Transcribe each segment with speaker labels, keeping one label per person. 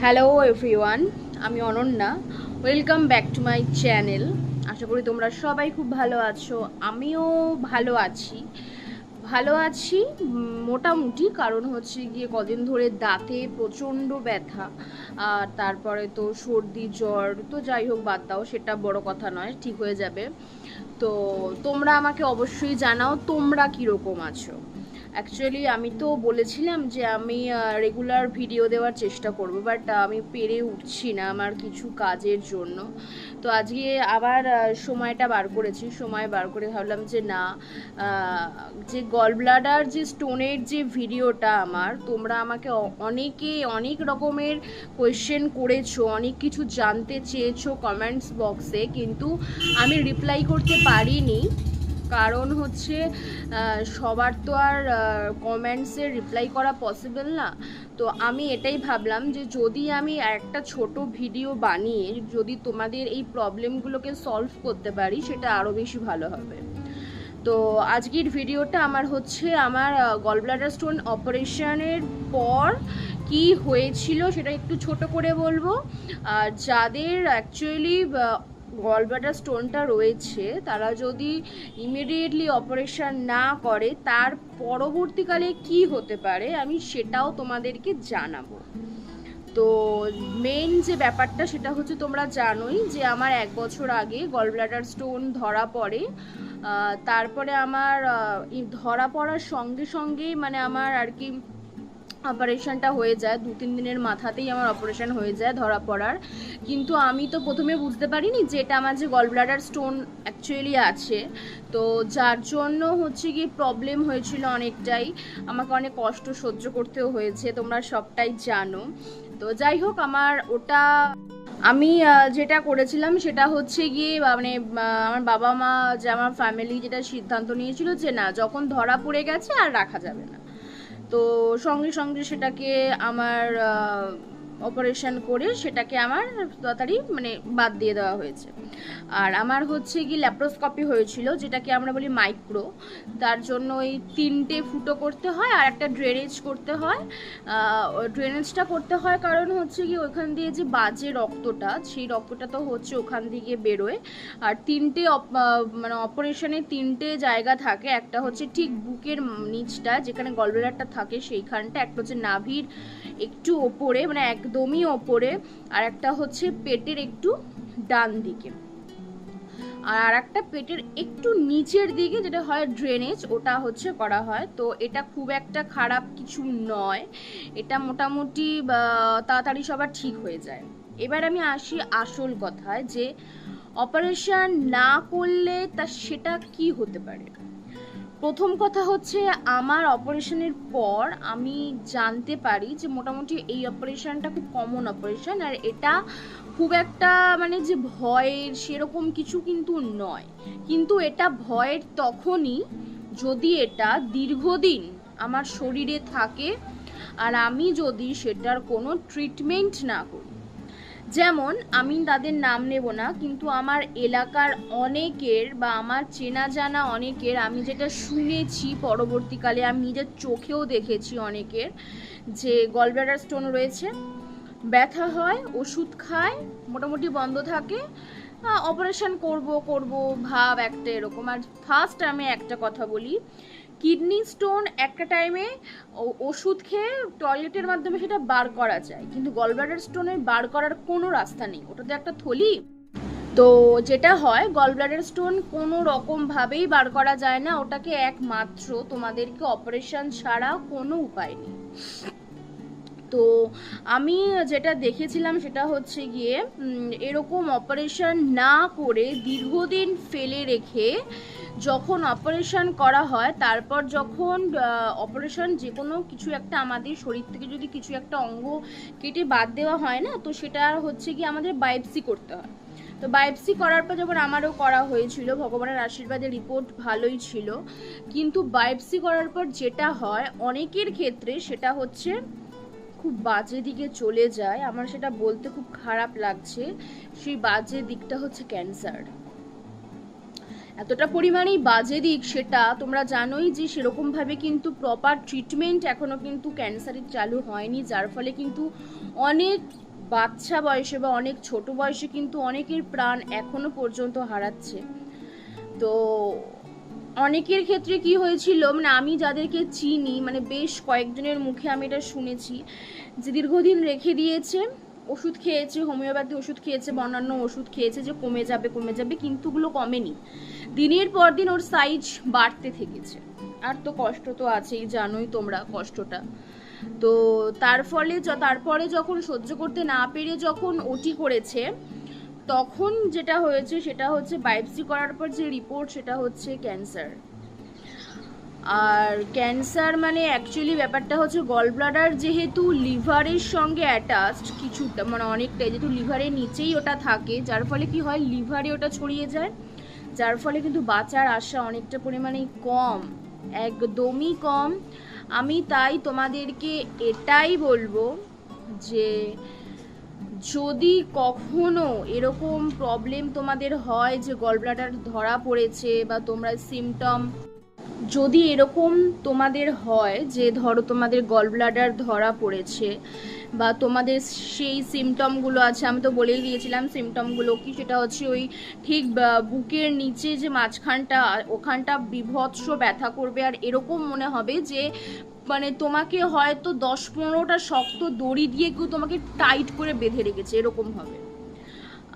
Speaker 1: Hello everyone আমি Ananya. Welcome back to my channel আশা করি তোমরা সবাই খুব ভালো আছো। আমিও ভালো আছি। ভালো আছি মোটামুটি, কারণ হচ্ছে গিয়ে কদিন ধরে দাঁতে প্রচণ্ড ব্যথা, আর তারপরে তো সর্দি, জ্বর, তো যাই হোক বাদ দাও, সেটা বড় কথা নয়, ঠিক হয়ে যাবে। তো তোমরা আমাকে অবশ্যই জানাও, তোমরা কীরকম আছো? অ্যাকচুয়ালি আমি তো বলেছিলাম যে আমি রেগুলার ভিডিও দেওয়ার চেষ্টা করব বাট আমি পেরে উঠছি না আমার কিছু কাজের জন্য। তো আজকে আবার সময়টা বার করেছি, সময় বার করে ভাবলাম যে না যে গল ব্লাডার যে স্টোনের যে ভিডিওটা আমার, তোমরা আমাকে অনেকে অনেক রকমের কোয়েশ্চেন করেছ, অনেক কিছু জানতে চেয়েছো কমেন্টস বক্সে কিন্তু আমি রিপ্লাই করতে পারিনি। কারণ হচ্ছে সবার তো আর কমেন্টসের রিপ্লাই করা পসিবল না। তো আমি এটাই ভাবলাম যে যদি আমি একটা ছোট ভিডিও বানিয়ে যদি তোমাদের এই প্রবলেমগুলোকে সলভ করতে পারি, সেটা আরও বেশি ভালো হবে। তো আজকের ভিডিওটা আমার হচ্ছে আমার গলব্লাডার স্টোন অপারেশনের পর কি হয়েছিল সেটা একটু ছোট করে বলব। আর যাদের অ্যাকচুয়ালি গলব্লাডার স্টোনটা রয়েছে, তারা যদি ইমিডিয়েটলি অপারেশন না করে, তার পরবর্তীকালে কি হতে পারে আমি সেটাও তোমাদেরকে জানাব। তো মেন যে ব্যাপারটা সেটা হচ্ছে তোমরা জানোই যে আমার এক বছর আগে গলব্লাডার স্টোন ধরা পড়ে তারপরে আমার ধরা পড়ার সঙ্গে সঙ্গেই মানে আমার আর কি অপারেশনটা হয়ে যায়, দু তিন দিনের মাথাতেই আমার অপারেশন হয়ে যায় ধরা পড়ার। কিন্তু আমি তো প্রথমে বুঝতে পারিনি যে এটা আমার যে গলব্লাডার স্টোন অ্যাকচুয়ালি আছে। তো যার জন্য হচ্ছে কি প্রবলেম হয়েছিল অনেকটাই। আমাকে অনেক কষ্ট সহ্য করতেও হয়েছে, তোমরা সবটাই জানো। তো যাই হোক, আমার ওটা আমি যেটা করেছিলাম সেটা হচ্ছে গিয়ে মানে আমার বাবা মা যে আমার ফ্যামিলি যেটা সিদ্ধান্ত নিয়েছিল যে না, যখন ধরা পড়ে গেছে আর রাখা যাবে না। তো সঙ্গে সঙ্গে সেটাকে আমার অপারেশন করে সেটাকে আমার তাড়াতাড়ি মানে বাদ দিয়ে দেওয়া হয়েছে। আর আমার হচ্ছে কি ল্যাপ্রোস্কপি হয়েছিল, যেটাকে আমরা বলি মাইক্রো তার জন্য ওই তিনটে ফুটো করতে হয় আর একটা ড্রেনেজ করতে হয়। ড্রেনেজটা করতে হয় কারণ হচ্ছে কি ওখান দিয়ে যে বাজে রক্তটা, সেই রক্তটা তো হচ্ছে ওখান থেকে বেরোয়। আর তিনটে মানে অপারেশনের তিনটে জায়গা থাকে। একটা হচ্ছে ঠিক বুকের নিচটা, যেখানে গলব্লাডারটা থাকে সেইখানটা, একটা হচ্ছে নাভির একটু ওপরে মানে একদমই ওপরে, আর একটা হচ্ছে পেটের একটু ডান দিকে। আর একটা পেটের একটু নিচের দিকে যেটা হয় ড্রেনেজ ওটা হচ্ছে করা হয়। তো এটা খুব একটা খারাপ কিছু নয়। এটা মোটামুটি তাড়াতাড়ি সবার ঠিক হয়ে যায়। এবার আমি আসি আসল কথায় যে অপারেশন না করলে তা, সেটা কি হতে পারে? প্রথম কথা হচ্ছে আমার অপারেশনের পর আমি জানতে পারি যে মোটামুটি এই অপারেশনটা খুব কমন অপারেশন আর এটা খুব একটা মানে যে ভয়ের সেরকম কিছু কিন্তু নয়। কিন্তু এটা ভয়ের তখনই যদি এটা দীর্ঘদিন আমার শরীরে থাকে আর আমি যদি সেটার কোনো ট্রিটমেন্ট না করি যেমন, আমি তাদের নাম নেব না, কিন্তু আমার এলাকার অনেকের বা আমার চেনা জানা অনেকের, আমি যেটা শুনেছি পরবর্তীকালে, আমি নিজের চোখেও দেখেছি অনেকের, যে গলব্লাডার স্টোন রয়েছে, ব্যথা হয়, ওষুধ খায়, মোটামুটি বন্ধ থাকে অপারেশন করব করব, ভাব একটা এরকম। আর ফার্স্ট আমি একটা কথা বলি কিডনি স্টোন একটা টাইমে ওষুধ খেয়ে টয়লেটের মাধ্যমে সেটা বার করা যায়। কিন্তু গলব্লাডার স্টোনের বার করার কোনো রাস্তা নেই। ওটা তো একটা থলি। তো যেটা হয়, গলব্লাডার স্টোন কোনো রকমভাবেই বার করা যায় না। ওটাকে একমাত্র তোমাদেরকে অপারেশন ছাড়া কোনো উপায় নেই। তো আমি যেটা দেখেছিলাম সেটা হচ্ছে গিয়ে এরকম অপারেশন না করে দীর্ঘদিন ফেলে রেখে যখন অপারেশন করা হয়, তারপর যখন অপারেশন যে কোনো কিছু একটা আমাদের শরীর থেকে যদি কিছু একটা অঙ্গ কেটে বাদ দেওয়া হয় না, তো সেটা হচ্ছে কি আমাদের বায়োপসি করতে হয়। তো বায়োপসি করার পর যখন আমারও করা হয়েছিল, ভগবানের আশীর্বাদে রিপোর্ট ভালোই ছিল। কিন্তু বায়োপসি করার পর যেটা হয়, অনেকের ক্ষেত্রে সেটা হচ্ছে খুব বাজে দিকে চলে যায়। আমার সেটা বলতে খুব খারাপ লাগছে। সেই বাজে দিকটা হচ্ছে ক্যান্সার এতটা পরিমাণেই বাজে দিক সেটা তোমরা জানোই যে সেরকমভাবে কিন্তু প্রপার ট্রিটমেন্ট এখনও কিন্তু ক্যান্সারের চালু হয়নি, যার ফলে কিন্তু অনেক বাচ্চা বয়সে বা অনেক ছোট বয়সে কিন্তু অনেকের প্রাণ এখনও পর্যন্ত হারাচ্ছে। তো অনেকের ক্ষেত্রে কি হয়েছিল মানে আমি যাদেরকে চিনি মানে বেশ কয়েকজনের মুখে আমি এটা শুনেছি, যে দীর্ঘদিন রেখে দিয়েছে। ওষুধ খেয়েছে, হোমিওপ্যাথি ওষুধ খেয়েছে, বা অন্যান্য ওষুধ খেয়েছে যে কমে যাবে কমে যাবে, কিন্তু ওগুলো কমেনি। দিনের পর দিন ওর সাইজ বাড়তে থেকেছে। আর তো কষ্ট তো আছেই, জানোই তোমরা কষ্টটা। তো তার ফলে তারপরে যখন সহ্য করতে না পেরে যখন ওটি করেছে, তখন যেটা হয়েছে সেটা হচ্ছে বায়োপসি করার পর যে রিপোর্ট সেটা হচ্ছে ক্যান্সার আর ক্যান্সার মানে অ্যাকচুয়ালি ব্যাপারটা হচ্ছে গল ব্লাডার যেহেতু লিভারের সঙ্গে অ্যাটাচড কিছুটা মানে অনেকটাই যেহেতু লিভারের নিচেই ওটা থাকে, যার ফলে কি হয় লিভারে ওটা ছড়িয়ে যায়, যার ফলে কিন্তু বাঁচার আশা অনেকটা পরিমাণে কম, একদমই কম। আমি তাই তোমাদেরকে এটাই বলব যে যদি কখনো এরকম প্রবলেম তোমাদের হয় যে গল গলব্লাডার ধরা পড়েছে বা তোমরা সিমটম যদি এরকম তোমাদের হয় যে ধরো তোমাদের গল ব্লাডার ধরা পড়েছে বা তোমাদের সেই সিমটমগুলো আছে, আমি তো বলেই দিয়েছিলাম সিমটমগুলো কি সেটা হচ্ছে ওই ঠিক বুকের নিচে যে মাঝখানটা, ওখানটা বিভৎস ব্যথা করবে। আর এরকম মনে হবে যে মানে তোমাকে হয়তো দশ পনেরোটা শক্ত দড়ি দিয়ে কেউ তোমাকে টাইট করে বেঁধে রেখেছে, এরকম হবে।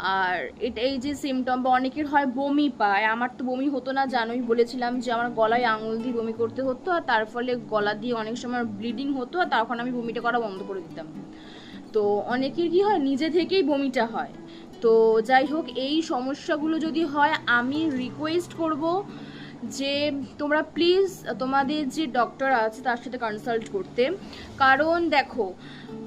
Speaker 1: আর এটা, এই যে সিমটম বা অনেকের হয় বমি পায়, আমার তো বমি হতো না, জানোই, বলেছিলাম যে আমার গলায় আঙুল দিয়ে বমি করতে হতো আর তার ফলে গলা দিয়ে অনেক সময় ব্লিডিং হতো আর তখন আমি বমিটা করা বন্ধ করে দিতাম। তো অনেকের কি হয়, নিজে থেকেই বমিটা হয়। তো যাই হোক, এই সমস্যাগুলো যদি হয়, আমি রিকোয়েস্ট করব যে তোমরা প্লিজ তোমাদের যে ডক্টর আছে তার সাথে কনসাল্ট করতে। কারণ দেখো,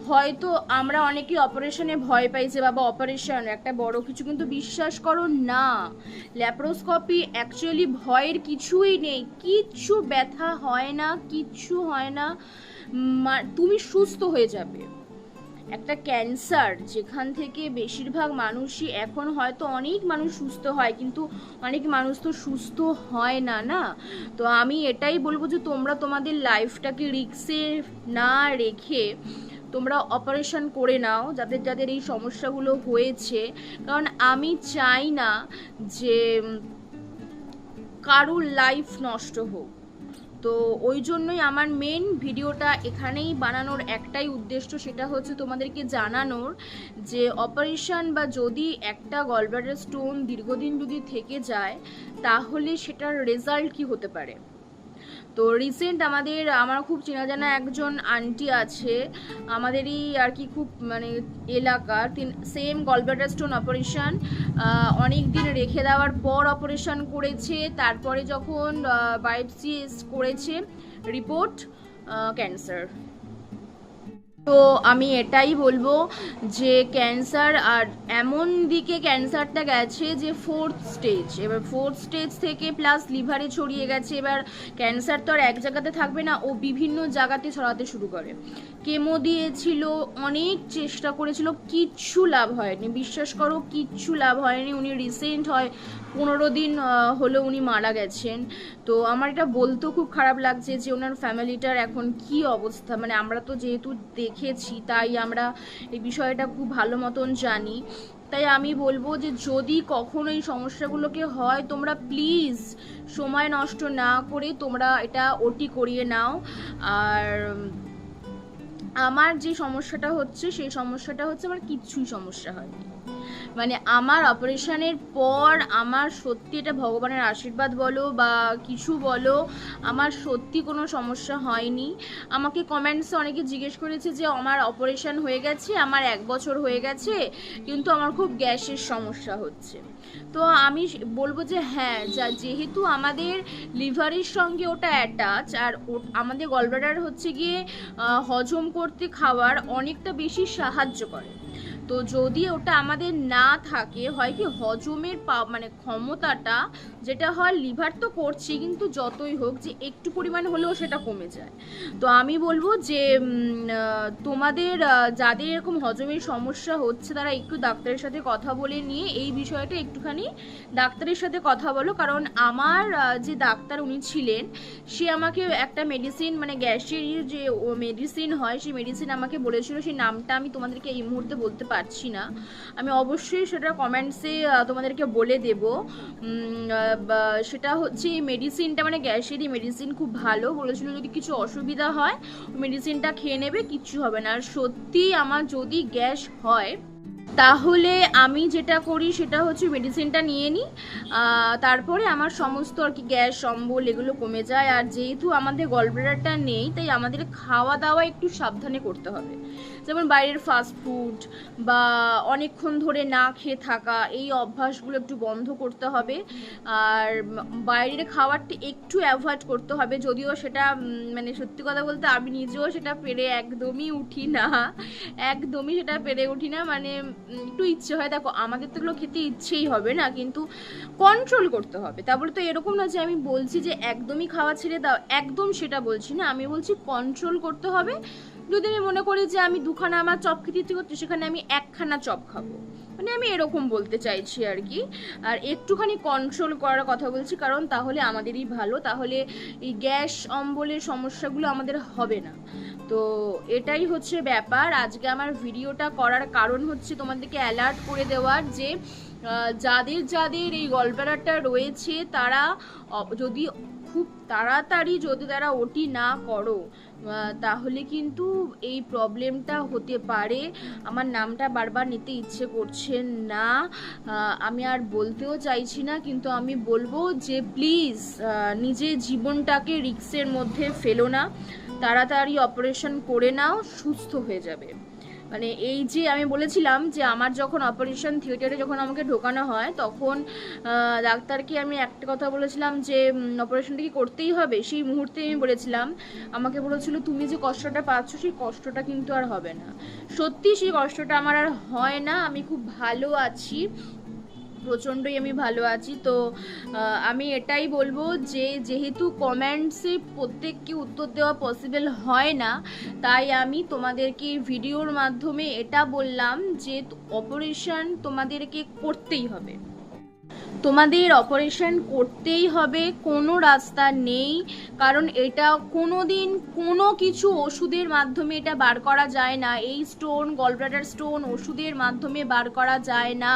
Speaker 1: হয়তো আমরা অনেকেই অপারেশনে ভয় পাই যে, বাবা অপারেশন একটা বড় কিছু কিন্তু বিশ্বাস করো না। ল্যাপ্রোস্কপি অ্যাকচুয়ালি ভয়ের কিছুই নেই। কিচ্ছু ব্যথা হয় না, কিচ্ছু হয় না। তুমি সুস্থ হয়ে যাবে। একটা ক্যান্সার যেখান থেকে বেশিরভাগ মানুষই এখন হয়তো অনেক মানুষ সুস্থ হয়, কিন্তু অনেক মানুষ তো সুস্থ হয় না না? তো আমি এটাই বলব যে তোমরা তোমাদের লাইফটাকে রিক্সে না রেখে তোমরা অপারেশন করে নাও, যাদের যাদের এই সমস্যাগুলো হয়েছে। কারণ আমি চাই না যে কারুর লাইফ নষ্ট হোক। তো ওই জন্যই আমার মেন ভিডিওটা এখানেই বানানোর একটাই উদ্দেশ্য, সেটা হচ্ছে তোমাদেরকে জানানোর যে অপারেশন বা যদি একটা গলব্লাডার স্টোন দীর্ঘদিন যদি থেকে যায়, তাহলে সেটার রেজাল্ট কি হতে পারে? তো রিসেন্ট আমাদের, আমার খুব চেনা জানা একজন আন্টি আছে, আমাদেরই আর কি খুব মানে এলাকার তিন সেম গলব্লাডার স্টোন অপারেশন অনেক দিন রেখে দেওয়ার পর অপারেশন করেছে, তারপরে যখন বায়োপসি করেছে রিপোর্ট ক্যান্সার তো আমি এটাই বলব যে ক্যান্সার আর এমন দিকে ক্যান্সারটা গেছে যে ফোর্থ স্টেজ এবার ফোর্থ স্টেজ থেকে প্লাস লিভারে ছড়িয়ে গেছে, এবার ক্যান্সার তো আর এক জায়গাতে থাকবে না, ও বিভিন্ন জায়গাতে ছড়াতে শুরু করে। কেমো দিয়েছিল, অনেক চেষ্টা করেছিল, কিচ্ছু লাভ হয়নি। বিশ্বাস করো, কিচ্ছু লাভ হয়নি। উনি রিসেন্ট হয়, পনেরো দিন হলো উনি মারা গেছেন। তো আমার এটা বলতেও খুব খারাপ লাগছে যে ওনার ফ্যামিলিটার এখন কি অবস্থা। মানে আমরা তো যেহেতু দেখেছি, তাই আমরা এই বিষয়টা খুব ভালো মতন জানি। তাই আমি বলব যে যদি কখনো এই সমস্যাগুলোকে হয়, তোমরা প্লিজ সময় নষ্ট না করে তোমরা এটা ওটি করিয়ে নাও। আর আমার যে সমস্যাটা হচ্ছে সেই সমস্যাটা হচ্ছে আমার কিচ্ছুই সমস্যা হয়নি। মানে আমার অপারেশনের পর আমার সত্যি এটা ভগবানের আশীর্বাদ বলো বা কিছু বলো, আমার সত্যি কোনো সমস্যা হয়নি। আমাকে কমেন্টসে অনেকে জিজ্ঞেস করেছে যে, আমার অপারেশন হয়ে গেছে, আমার এক বছর হয়ে গেছে, কিন্তু আমার খুব গ্যাসের সমস্যা হচ্ছে। তো আমি বলব যে হ্যাঁ যা যেহেতু আমাদের লিভারের সঙ্গে ওটা অ্যাটাচ আর আমাদের গলব্লাডার হচ্ছে গিয়ে হজম করতে খাওয়ার অনেকটা বেশি সাহায্য করে। তো যদি ওটা আমাদের না থাকে, হয় কি হজমের মানে ক্ষমতাটা যেটা হয় লিভার তো করছি, কিন্তু যতই হোক যে একটু পরিমাণ হলেও সেটা কমে যায়। তো আমি বলব যে তোমাদের যাদের এরকম হজমের সমস্যা হচ্ছে, তারা একটু ডাক্তারের সাথে কথা বলে নিয়ে এই বিষয়টা একটুখানি ডাক্তারের সাথে কথা বলো। কারণ আমার যে ডাক্তার উনি ছিলেন, সে আমাকে একটা মেডিসিন মানে গ্যাসের যে মেডিসিন হয় সেই মেডিসিন আমাকে বলেছিল, সেই নামটা আমি তোমাদেরকে এই মুহূর্তে বলতে পারছি না। আমি অবশ্যই সেটা কমেন্টসে তোমাদেরকে বলে দেব। সেটা হচ্ছে এই মেডিসিনটা মানে গ্যাসেরই মেডিসিন খুব ভালো। বলেছিল যদি কিছু অসুবিধা হয় মেডিসিনটা খেয়ে নেবে, কিচ্ছু হবে না। আর সত্যি আমার যদি গ্যাস হয় তাহলে আমি যেটা করি সেটা হচ্ছে মেডিসিনটা নিয়ে নিই। তারপরে আমার সমস্ত আর কি গ্যাস, অম্বল এগুলো কমে যায়। আর যেহেতু আমাদের গলব্লাডারটা নেই, তাই আমাদের খাওয়া দাওয়া একটু সাবধানে করতে হবে। যেমন বাইরের ফাস্ট ফুড বা অনেকক্ষণ ধরে না খেয়ে থাকা, এই অভ্যাসগুলো একটু বন্ধ করতে হবে। আর বাইরের খাবারটা একটু অ্যাভয়েড করতে হবে। যদিও সেটা মানে সত্যি কথা বলতে আমি নিজেও সেটা পেরে একদমই উঠি না। একদমই সেটা পেরে উঠি না। মানে একটু ইচ্ছে হয়, দেখো, আমাদের তো এগুলো খেতে ইচ্ছেই হবে না, কিন্তু কন্ট্রোল করতে হবে। তারপরে তো এরকম না যে আমি বলছি যে একদমই খাওয়া ছেড়ে দাও, একদম সেটা বলছি না, আমি বলছি কন্ট্রোল করতে হবে। যদি আমি মনে করি যে আমি দুখানা আমার চপ খেতে ইচ্ছে করছে, সেখানে আমি একখানা চপ খাব। মানে আমি এরকম বলতে চাইছি আর কি। আর একটুখানি কন্ট্রোল করার কথা বলছি, কারণ তাহলে আমাদেরই ভালো, তাহলে এই গ্যাস, অম্বলের সমস্যাগুলো আমাদের হবে না। তো এটাই হচ্ছে ব্যাপার। আজকে আমার ভিডিওটা করার কারণ হচ্ছে তোমাদেরকে অ্যালার্ট করে দেওয়ার যে যাদের যাদের এই গলব্লাডারটা রয়েছে, তারা যদি খুব তাড়াতাড়ি যদি তারা ওটি না করো তাহলে কিন্তু এই প্রবলেমটা হতে পারে। আমার নামটা বারবার নিতে ইচ্ছে করছে না। আমি আর বলতেও চাইছি না, কিন্তু আমি বলব যে প্লিজ নিজের জীবনটাকে রিক্সের মধ্যে ফেলো না। তাড়াতাড়ি অপারেশন করে নাও, সুস্থ হয়ে যাবে। মানে এই যে আমি বলেছিলাম যে আমার যখন অপারেশন থিয়েটারে যখন আমাকে ঢোকানো হয়, তখন ডাক্তারকে আমি একটা কথা বলেছিলাম যে অপারেশনটা কি করতেই হবে? সেই মুহূর্তে আমি বলেছিলাম, আমাকে বলেছিল, তুমি যে কষ্টটা পাচ্ছ, সেই কষ্টটা কিন্তু আর হবে না। সত্যি সেই কষ্টটা আমার আর হয় না, আমি খুব ভালো আছি। প্রচণ্ডই আমি ভালো আছি। তো আমি এটাই বলব যে, যেহেতু কমেন্টসে প্রত্যেককে উত্তর দেওয়া পসিবল হয় না, তাই আমি তোমাদেরকে ভিডিওর মাধ্যমে এটা বললাম যে অপারেশন তোমাদেরকে করতেই হবে। তোমাদের অপারেশন করতেই হবে, কোনো রাস্তা নেই, কারণ এটা কোনো দিন কোনো কিছু ওষুধের মাধ্যমে এটা বার করা যায় না। এই স্টোন গলব্লাডার স্টোন ওষুধের মাধ্যমে বার করা যায় না।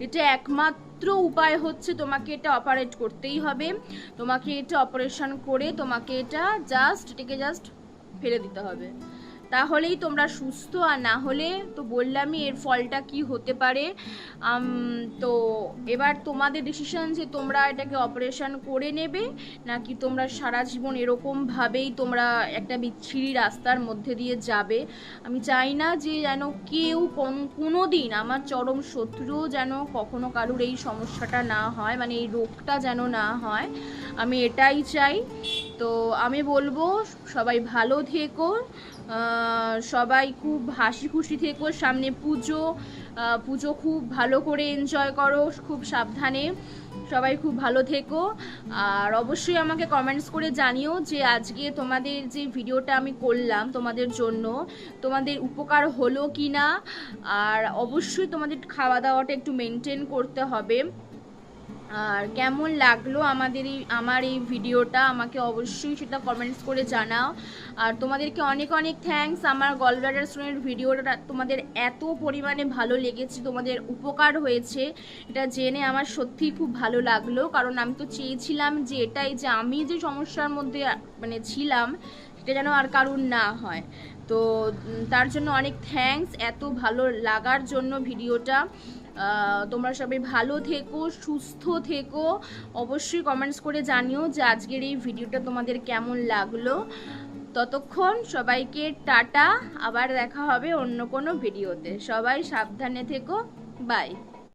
Speaker 1: এটা একমাত্র উপায় হচ্ছে তোমাকে এটা অপারেট করতেই হবে। তোমাকে এটা অপারেশন করে তোমাকে এটা জাস্ট এটাকে জাস্ট ফেলে দিতে হবে। তাহলেই তোমরা সুস্থ, আর না হলে তো বললামই এর ফলটা কি হতে পারে। তো এবার তোমাদের ডিসিশন যে তোমরা এটাকে অপারেশন করে নেবে, নাকি তোমরা সারা জীবন এরকমভাবেই তোমরা একটা বিচ্ছিরি রাস্তার মধ্যে দিয়ে যাবে। আমি চাই না যে যেন কেউ কোন কোনো দিন আমার চরম শত্রুও যেন কখনো কারুর এই সমস্যাটা না হয় মানে এই রোগটা যেন না হয়। আমি এটাই চাই। তো আমি বলব, সবাই ভালো থেকো। সবাই খুব হাসি খুশি থেকো, সামনে পুজো পুজো খুব ভালো করে এনজয় করো, খুব সাবধানে। সবাই খুব ভালো থেকো। আর অবশ্যই আমাকে কমেন্টস করে জানিও যে আজকে তোমাদের যে ভিডিওটা আমি করলাম তোমাদের জন্য, তোমাদের উপকার হলো কি না আর অবশ্যই তোমাদের খাওয়া দাওয়াটা একটু মেনটেন করতে হবে। আর কেমন লাগল আমাদের এই, আমার এই ভিডিওটা? আমাকে অবশ্যই সেটা কমেন্টস করে জানাও। আর তোমাদেরকে অনেক অনেক থ্যাঙ্কস আমার গলব্লাডার স্টোনের ভিডিওটা। তোমাদের এত পরিমাণে ভালো লেগেছে, তোমাদের উপকার হয়েছে। এটা জেনে আমার সত্যিই খুব ভালো লাগল। কারণ আমি তো চেয়েছিলাম যে এটাই যে আমি যে সমস্যার মধ্যে মানে ছিলাম, সেটা যেন আর কারুর না হয়। তো তার জন্য অনেক থ্যাঙ্কস এত ভালো লাগার জন্য ভিডিওটা। তোমরা সবাই ভালো থেকো, সুস্থ থেকো। অবশ্যই কমেন্টস করে জানিও যে আজকের এই ভিডিওটা তোমাদের কেমন লাগল। ততক্ষণ সবাইকে টাটা, আবার দেখা হবে অন্য কোনো ভিডিওতে। সবাই সাবধানে থেকো বাই